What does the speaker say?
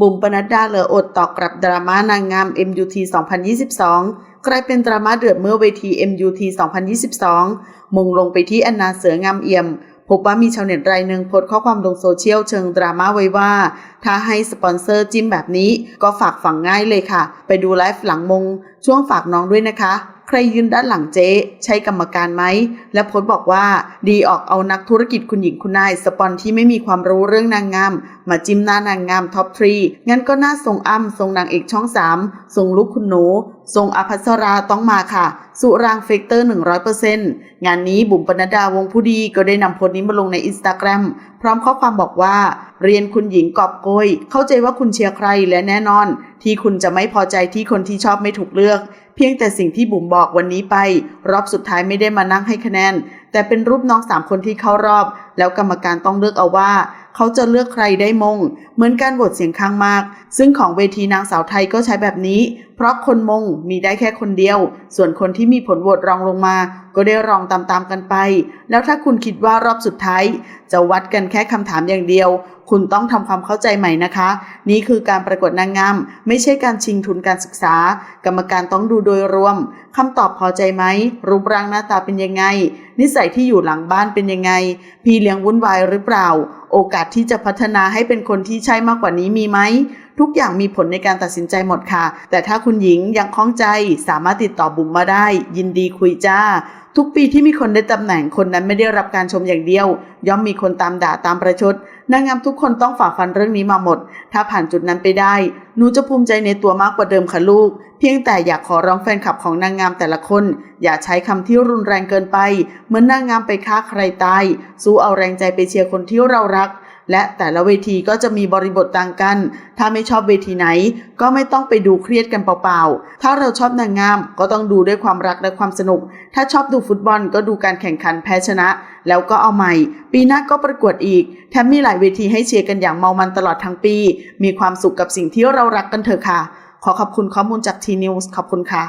บุ๋มปนัดดาเหลืออดต่อกลับดราม่านางงาม MUT 2022 กลายเป็นดราม่าเดือดเมื่อเวที MUT 2022 มงลงไปที่อนนาเสืองามเอี่ยม พบว่ามีชาวเน็ตรายหนึ่งโพสต์ข้อความลงโซเชียลเชิงดราม่าไว้ว่า ถ้าให้สปอนเซอร์จิ้มแบบนี้ก็ฝากฝังง่ายเลยค่ะ ไปดูไลฟ์หลังมง ช่วงฝากน้องด้วยนะคะ ครยืนด้านหลังเจ๊ใช่กรรมการไหม และโพสต์บอกว่าดีออกเอานักธุรกิจคุณหญิงคุณนาย สปอนที่ไม่มีความรู้เรื่องนางงาม มาจิ้มหน้านางงามท็อปทรีงั้นก็น่าทรงอ้ำทรงนางเอกช่อง3ทรงลูกคุณหนูทรงอภัสราต้องมาค่ะ สุรางเฟกเตอร์ 100%งานนี้บุ๋มปนัดดาวงผู้ดีก็ได้นำโพสต์นี้มาลงในอินสตาแกรมพร้อมข้อความบอกว่า เรียนคุณหญิงกอบโกย เข้าใจว่าคุณเชียร์ใครและแน่นอน ที่คุณจะไม่พอใจที่คนที่ชอบไม่ถูกเลือก เพียงแต่สิ่งที่บุ๋มบอกวันนี้ไป รอบสุดท้ายไม่ได้มานั่งให้คะแนน แต่เป็นรูปน้องสามคนที่เข้ารอบ แล้วกรรมการต้องเลือกเอาว่า เขาจะเลือกใครได้มง เหมือนการโหวตเสียงข้างมาก ซึ่งของเวทีนางสาวไทยก็ใช้แบบนี้ เพราะคนมงมีได้แค่คนเดียว ส่วนคนที่มีผลโหวตรองลงมา ก็ได้รองตามๆกันไป แล้วถ้าคุณคิดว่ารอบสุดท้าย จะวัดกันแค่คำถามอย่างเดียว คุณต้องทำความเข้าใจใหม่นะคะ นี่คือการประกวดนางงาม ไม่ใช่การชิงทุนการศึกษา กรรมการต้องดูโดยรวมคำตอบพอใจไหม รูปร่างหน้าตาเป็นยังไง นิสัยที่อยู่หลังบ้านเป็นยังไง พี่เลี้ยงวุ่นวายหรือเปล่า โอกาสที่จะพัฒนาให้เป็นคนที่ใช่มากกว่านี้มีไหมทุกอย่างมีผลในการตัดสินใจหมดค่ะ แต่ถ้าคุณหญิงยังคล้องใจสามารถติดต่อบุ๋มมาได้ ยินดีคุยจ้า ทุกปีที่มีคนได้ตำแหน่งคนนั้นไม่ได้รับการชมอย่างเดียว ย่อมมีคนตามด่าตามประชดนางงามทุกคนต้องฝ่าฟันเรื่องนี้มาหมด ถ้าผ่านจุดนั้นไปได้ หนูจะภูมิใจในตัวมากกว่าเดิมค่ะลูก เพียงแต่อยากขอร้องแฟนคลับของนางงามแต่ละคน อย่าใช้คำที่รุนแรงเกินไป เหมือนนางงามไปฆ่าใครตาย สู้เอาแรงใจไปเชียร์คนที่เรารัก และแต่ละเวทีก็จะมีบริบทต่างกัน ถ้าไม่ชอบเวทีไหน ก็ไม่ต้องไปดูเครียดกันเปล่าๆ ถ้าเราชอบนางงามก็ต้องดูด้วยความรักและความสนุก ถ้าชอบดูฟุตบอลก็ดูการแข่งขันแพ้ชนะ แล้วก็เอาใหม่ ปีหน้าก็ประกวดอีก แถมมีหลายเวทีให้เชียร์กันอย่างเมามันตลอดทั้งปี มีความสุขกับสิ่งที่เรารักกันเถอะค่ะ ขอขอบคุณข้อมูลจากทีนิวส์ขอบคุณค่ะ